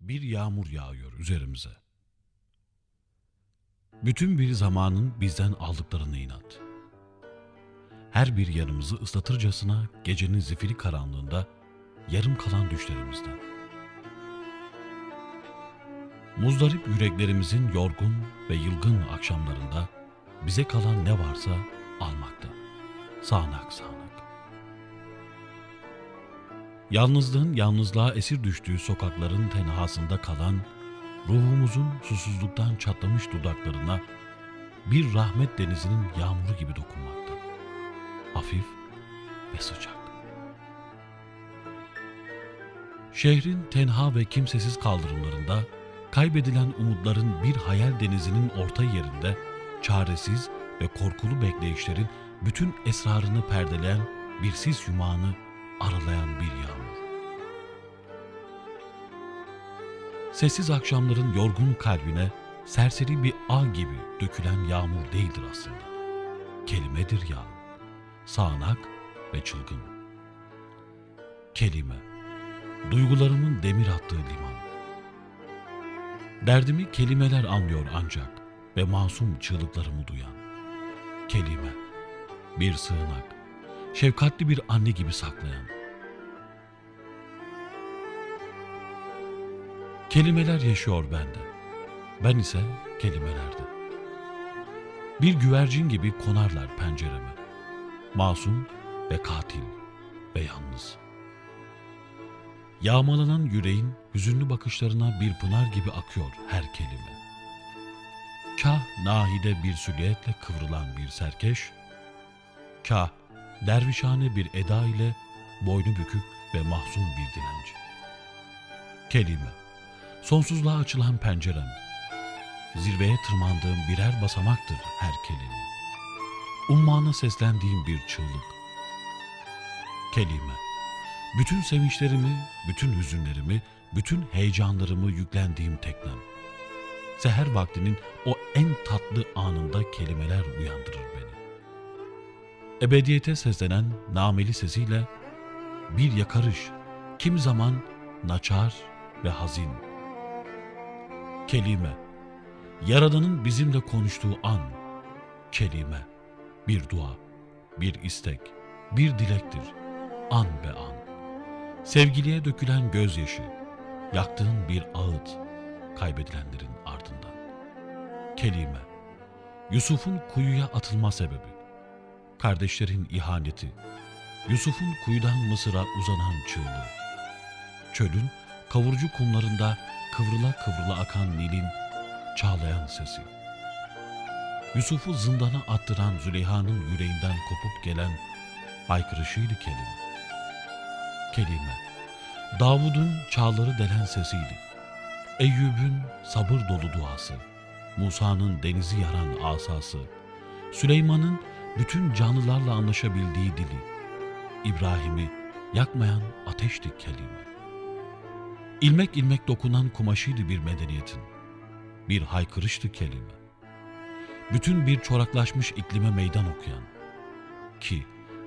Bir yağmur yağıyor üzerimize. Bütün bir zamanın bizden aldıklarını inat. Her bir yanımızı ıslatırcasına gecenin zifiri karanlığında yarım kalan düşlerimizden. Muzdarip yüreklerimizin yorgun ve yılgın akşamlarında bize kalan ne varsa almakta. Sağanak sağanak. Yalnızlığın yalnızlığa esir düştüğü sokakların tenhasında kalan, ruhumuzun susuzluktan çatlamış dudaklarına bir rahmet denizinin yağmuru gibi dokunmakta. Hafif ve sıcak. Şehrin tenha ve kimsesiz kaldırımlarında kaybedilen umutların bir hayal denizinin orta yerinde çaresiz ve korkulu bekleyişlerin bütün esrarını perdeleyen bir sis yumağını aralayan bir yağmur. Sessiz akşamların yorgun kalbine serseri bir ağ gibi dökülen yağmur değildir aslında. Kelimedir yağmur. Sağanak ve çılgın. Kelime. Duygularımın demir attığı liman. Derdimi kelimeler anlıyor ancak ve masum çığlıklarımı duyan. Kelime. Bir sığınak şefkatli bir anne gibi saklayan. Kelimeler yaşıyor bende. Ben ise kelimelerde. Bir güvercin gibi konarlar pencereme. Masum ve katil ve yalnız. Yağmalanan yüreğin hüzünlü bakışlarına bir pınar gibi akıyor her kelime. Kah nahide bir sülyetle kıvrılan bir serkeş, kah dervişhane bir eda ile boynu bükük ve mahzun bir dilenci. Kelime, sonsuzluğa açılan pencerem, zirveye tırmandığım birer basamaktır her kelime. Ummana seslendiğim bir çığlık. Kelime, bütün sevinçlerimi, bütün hüzünlerimi, bütün heyecanlarımı yüklendiğim teknem. Seher vaktinin o en tatlı anında kelimeler uyandırır beni ebediyete seslenen nameli sesiyle bir yakarış, kim zaman naçar ve hazin. Kelime, Yaradan'ın bizimle konuştuğu an, kelime, bir dua, bir istek, bir dilektir, an be an. Sevgiliye dökülen gözyaşı, yaktığın bir ağıt, kaybedilenlerin ardından. Kelime, Yusuf'un kuyuya atılma sebebi, kardeşlerin ihaneti, Yusuf'un kuyudan Mısır'a uzanan çığlığı, çölün kavurucu kumlarında kıvrıla kıvrıla akan Nil'in çağlayan sesi, Yusuf'u zindana attıran Züleyha'nın yüreğinden kopup gelen haykırışıydı kelime. Kelime, Davud'un çağları delen sesiydi. Eyyub'ün sabır dolu duası, Musa'nın denizi yaran asası, Süleyman'ın bütün canlılarla anlaşabildiği dili, İbrahim'i yakmayan ateşti kelime. İlmek ilmek dokunan kumaşıydı bir medeniyetin, bir haykırıştı kelime. Bütün bir çoraklaşmış iklime meydan okuyan, ki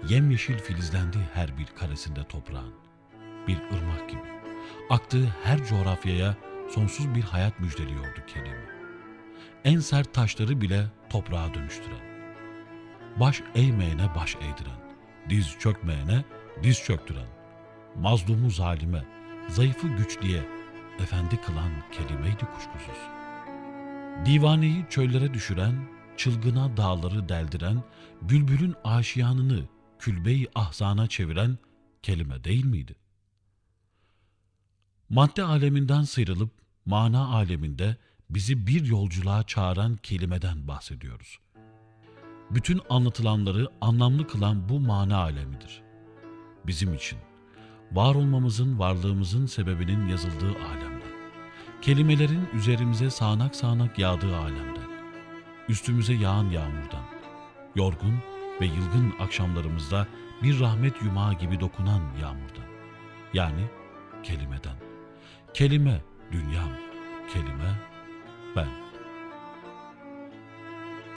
yemyeşil filizlendi her bir karesinde toprağın, bir ırmak gibi, aktığı her coğrafyaya sonsuz bir hayat müjdeliyordu kelime. En sert taşları bile toprağa dönüştüren, baş eğmeyene baş eğdiren, diz çökmeyene diz çöktüren, mazlumu zalime, zayıfı güçlüye efendi kılan kelimeydi kuşkusuz. Divaneyi çöllere düşüren, çılgına dağları deldiren, bülbülün aşiyanını külbeyi ahzana çeviren kelime değil miydi? Madde aleminden sıyrılıp mana aleminde bizi bir yolculuğa çağıran kelimeden bahsediyoruz.'' Bütün anlatılanları anlamlı kılan bu mana alemidir. Bizim için, var olmamızın, varlığımızın sebebinin yazıldığı alemden, kelimelerin üzerimize sağanak sağanak yağdığı alemden, üstümüze yağan yağmurdan, yorgun ve yılgın akşamlarımızda bir rahmet yumağı gibi dokunan yağmurdan, yani kelimeden. Kelime dünyam, kelime ben.''